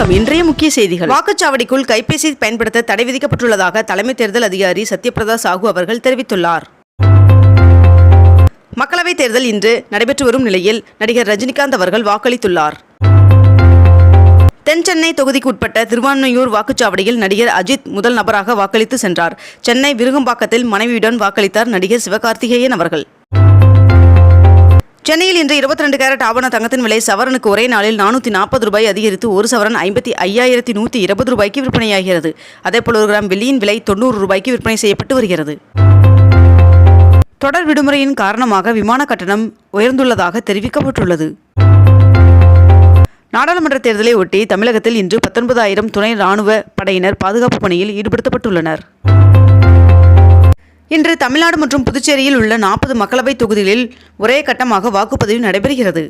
வணக்கம். இன்றைய முக்கிய செய்திகள். வாக்குச்சாவடிக்குள் கைபேசி பயன்படுத்த தடை விதிக்கப்பட்டுள்ளதாக தலைமை தேர்தல் அதிகாரி சத்யபிரதா சாஹூ அவர்கள் தெரிவித்துள்ளார். மக்களவைத் தேர்தல் இன்று நடைபெற்று வரும் நிலையில் நடிகர் ரஜினிகாந்த் அவர்கள் வாக்களித்துள்ளார். தென் சென்னை தொகுதிக்கு உட்பட்ட திருவான்மையூர் வாக்குச்சாவடியில் நடிகர் அஜித் முதல் நபராக வாக்களித்து சென்றார். சென்னை விருகம்பாக்கத்தில் மனைவியுடன் வாக்களித்தார் நடிகர் சிவகார்த்திகேயன் அவர்கள். சென்னையில் இன்று 22 ரெண்டு கேரட் ஆவண தங்கத்தின் விலை சவரனுக்கு ஒரே நாளில் நானூற்றி நாற்பது ரூபாய் அதிகரித்து ஒரு சவரன் ஐம்பத்தி ஐயாயிரத்தி நூற்றி இருபது ரூபாய்க்கு விற்பனையாகிறது. அதேபோல் ஒரு கிராம் வெள்ளியின் விலை தொண்ணூறு ரூபாய்க்கு விற்பனை செய்யப்பட்டு வருகிறது. தொடர் விடுமுறையின் காரணமாக விமான கட்டணம் உயர்ந்துள்ளதாக தெரிவிக்கப்பட்டுள்ளது. நாடாளுமன்ற தேர்தலை ஒட்டி தமிழகத்தில் இன்று பத்தொன்பதாயிரம் துணை ராணுவ படையினர் பாதுகாப்பு பணியில் ஈடுபடுத்தப்பட்டுள்ளனர். இன்று தமிழ்நாடு மற்றும் புதுச்சேரியில் உள்ள நாற்பது மக்களவைத் தொகுதிகளில் ஒரே கட்டமாக வாக்குப்பதிவு நடைபெறுகிறது.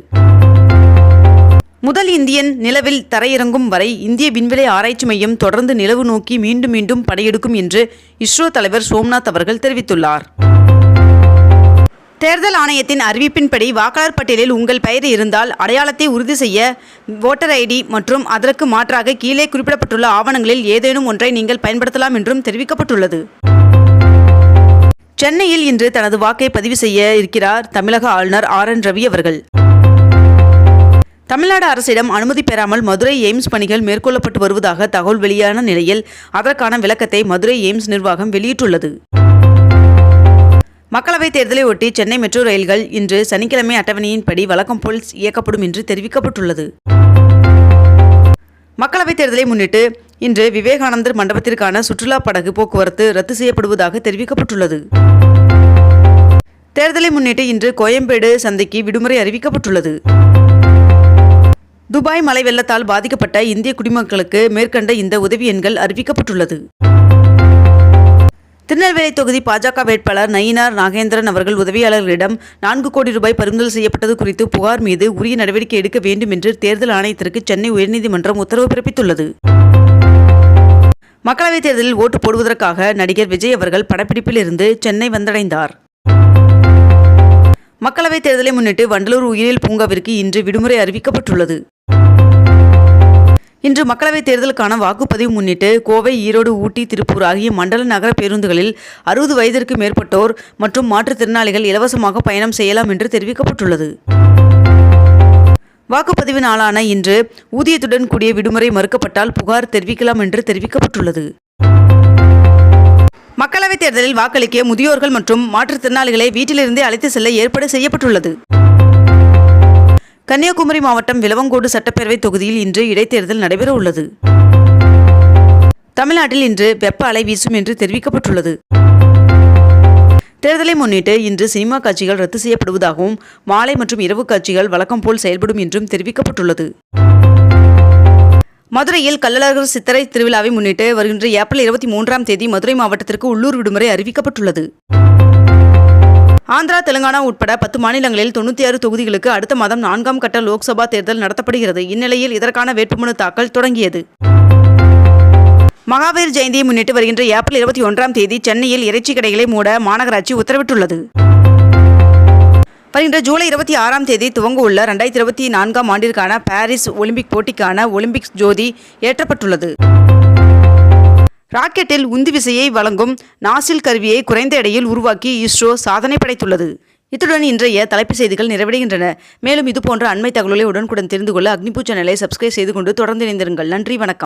முதல் இந்தியன் நிலவில் தரையிறங்கும் வரை இந்திய விண்வெளி ஆராய்ச்சி மையம் தொடர்ந்து நிலவு நோக்கி மீண்டும் மீண்டும் படையெடுக்கும் என்று இஸ்ரோ தலைவர் சோம்நாத் அவர்கள் தெரிவித்துள்ளார். தேர்தல் ஆணையத்தின் அறிவிப்பின்படி வாக்காளர் பட்டியலில் உங்கள் பெயர் இருந்தால் அடையாளத்தை உறுதி செய்ய ஓட்டர் ஐடி மற்றும் அதற்கு மாற்றாக கீழே குறிப்பிடப்பட்டுள்ள ஆவணங்களில் ஏதேனும் ஒன்றை நீங்கள் பயன்படுத்தலாம் என்றும் தெரிவிக்கப்பட்டுள்ளது. சென்னையில் இன்று தனது வாக்கை பதிவு செய்ய இருக்கிறார் தமிழக ஆளுநர் ஆர் என் ரவி அவர்கள். தமிழ்நாடு அரசிடம் அனுமதி பெறாமல் மதுரை எய்ம்ஸ் பணிகள் மேற்கொள்ளப்பட்டு வருவதாக தகவல் வெளியான நிலையில் அதற்கான விளக்கத்தை மதுரை எய்ம்ஸ் நிர்வாகம் வெளியிட்டுள்ளது. மக்களவைத் தேர்தலை ஒட்டி சென்னை மெட்ரோ ரயில்கள் இன்று சனிக்கிழமை அட்டவணையின்படி வழக்கம் போல் இயக்கப்படும் என்று தெரிவிக்கப்பட்டுள்ளது. மக்களவைத் தேர்தலை முன்னிட்டு இன்று விவேகானந்தர் மண்டபத்திற்கான சுற்றுலா படகு போக்குவரத்து ரத்து செய்யப்படுவதாக தெரிவிக்கப்பட்டுள்ளது. தேர்தலை முன்னிட்டு இன்று கோயம்பேடு சந்தைக்கு விடுமுறை அறிவிக்கப்பட்டுள்ளது. துபாய் மழை வெள்ளத்தால் பாதிக்கப்பட்ட இந்திய குடிமக்களுக்கு மேற்கண்ட இந்த உதவி எண்கள் அறிவிக்கப்பட்டுள்ளது. திருநெல்வேலி தொகுதி பாஜக வேட்பாளர் நயினார் நாகேந்திரன் அவர்கள் உதவியாளர்களிடம் நான்கு கோடி ரூபாய் பறிமுதல் செய்யப்பட்டது குறித்து புகார் மீது உரிய நடவடிக்கை எடுக்க வேண்டும் என்று தேர்தல் ஆணையத்திற்கு சென்னை உயர்நீதிமன்றம் உத்தரவு பிறப்பித்துள்ளது. மக்களவைத் தேர்தலில் ஓட்டு போடுவதற்காக நடிகர் விஜய் அவர்கள் படப்பிடிப்பில் இருந்து சென்னை வந்தடைந்தார். மக்களவைத் தேர்தலை முன்னிட்டு வண்டலூர் உயிரியல் பூங்காவிற்கு இன்று விடுமுறை அறிவிக்கப்பட்டுள்ளது. இன்று மக்களவைத் தேர்தலுக்கான வாக்குப்பதிவு முன்னிட்டு கோவை ஈரோடு ஊட்டி திருப்பூர் ஆகிய மண்டல நகர பேருந்துகளில் அறுபது வயதிற்கு மேற்பட்டோர் மற்றும் மாற்றுத்திறனாளிகள் இலவசமாக பயணம் செய்யலாம் என்று தெரிவிக்கப்பட்டுள்ளது. வாக்குப்பதிவு நாளான இன்று ஊதியத்துடன் கூடிய விடுமுறை மறுக்கப்பட்டால் புகார் தெரிவிக்கலாம் என்று தெரிவிக்கப்பட்டுள்ளது. மக்களவைத் தேர்தலில் வாக்களிக்க முதியோர்கள் மற்றும் மாற்றுத்திறனாளிகளை வீட்டிலிருந்தே அழைத்து செல்ல ஏற்பாடு செய்யப்பட்டுள்ளது. கன்னியாகுமரி மாவட்டம் விலவங்கோடு சட்டப்பேரவை தொகுதியில் இன்று இடைத்தேர்தல் நடைபெற உள்ளது தமிழ்நாட்டில் இன்று வெப்ப அலை வீசும் என்று தெரிவிக்கப்பட்டுள்ளது. தேர்தலை முன்னிட்டு இன்று சினிமா காட்சிகள் ரத்து செய்யப்படுவதாகவும் மாலை மற்றும் இரவு காட்சிகள் வழக்கம் போல் செயல்படும் என்றும் தெரிவிக்கப்பட்டுள்ளது. மதுரையில் கள்ளழகர் சித்திரை திருவிழாவை முன்னிட்டு வருகின்ற ஏப்ரல் இருபத்தி மூன்றாம் தேதி மதுரை மாவட்டத்திற்கு உள்ளூர் விடுமுறை அறிவிக்கப்பட்டுள்ளது. ஆந்திரா தெலுங்கானா உட்பட பத்து மாநிலங்களில் தொண்ணூற்றி ஆறு தொகுதிகளுக்கு அடுத்த மாதம் நான்காம் கட்ட லோக்சபா தேர்தல் நடத்தப்படுகிறது. இந்நிலையில் இதற்கான வேட்புமனு தாக்கல் தொடங்கியது. மகாவீர் ஜெயந்தியை முன்னிட்டு வருகின்ற ஏப்ரல் இருபத்தி ஒன்றாம் தேதி சென்னையில் இறைச்சி கடைகளை மூட மாநகராட்சி உத்தரவிட்டுள்ளது. வருகின்ற ஜூலை இருபத்தி ஆறாம் தேதி துவங்க உள்ள ரெண்டாயிரத்தி இருபத்தி நான்காம் ஆண்டிற்கான பாரிஸ் ஒலிம்பிக் போட்டிக்கான ஒலிம்பிக்ஸ் ஜோதி ஏற்றப்பட்டுள்ளது. ராக்கெட்டில் உந்து விசையை வழங்கும் நாசில் கருவியை குறைந்த எடையில் உருவாக்கி இஸ்ரோ சாதனை படைத்துள்ளது. இத்துடன் இன்றைய தலைப்பு செய்திகள் நிறைவடைகின்றன. மேலும் இதுபோன்ற அண்மை தகவல்களை உடனுக்குடன் தெரிந்து கொள்ள அக்னிபூ சேனலை சப்ஸ்கிரைப் செய்து கொண்டு தொடர்ந்து இணைந்திருங்கள். நன்றி வணக்கம்.